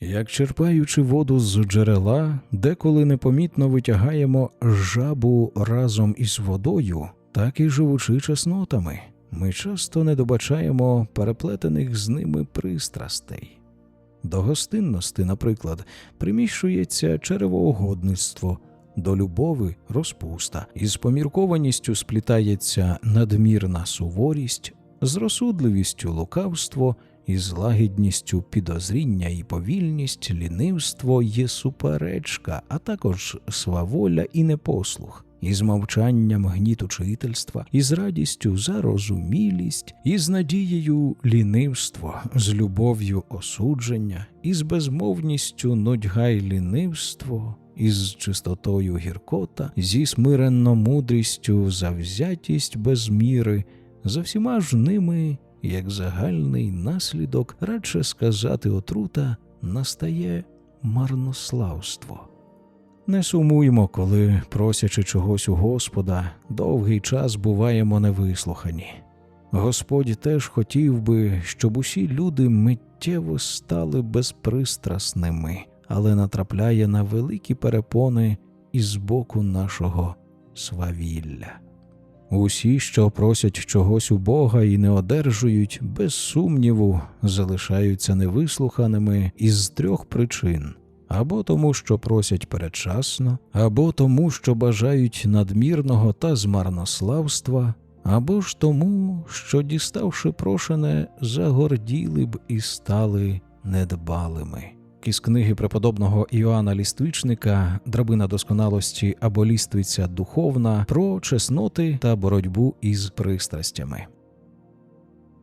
Як черпаючи воду з джерела, деколи непомітно витягаємо жабу разом із водою, так і живучи чеснотами, ми часто не добачаємо переплетених з ними пристрастей. До гостинності, наприклад, приміщується черевоугодництво, до любови розпуста, із поміркованістю сплітається надмірна суворість, з розсудливістю лукавство, із лагідністю підозріння і повільність, лінивство є суперечка, а також сваволя і непослух. Із мовчанням гніт учительства, із радістю зарозумілість, із надією лінивство, з любов'ю осудження, із безмовністю нудьга й лінивство, із чистотою гіркота, зі смиренно мудрістю завзятість без міри, за всіма ж ними, як загальний наслідок, радше сказати отрута, настає марнославство. Не сумуймо, коли, просячи чогось у Господа, довгий час буваємо невислухані. Господь теж хотів би, щоб усі люди миттєво стали безпристрасними, але натрапляє на великі перепони із боку нашого свавілля. Усі, що просять чогось у Бога і не одержують, без сумніву, залишаються невислуханими із трьох причин або тому, що просять передчасно, або тому, що бажають надмірного та змарнославства, або ж тому, що, діставши прошене, загорділи б і стали недбалими. Із книги преподобного Іоанна Ліствичника Драбина досконалості або ліствиця духовна про чесноти та боротьбу із пристрастями.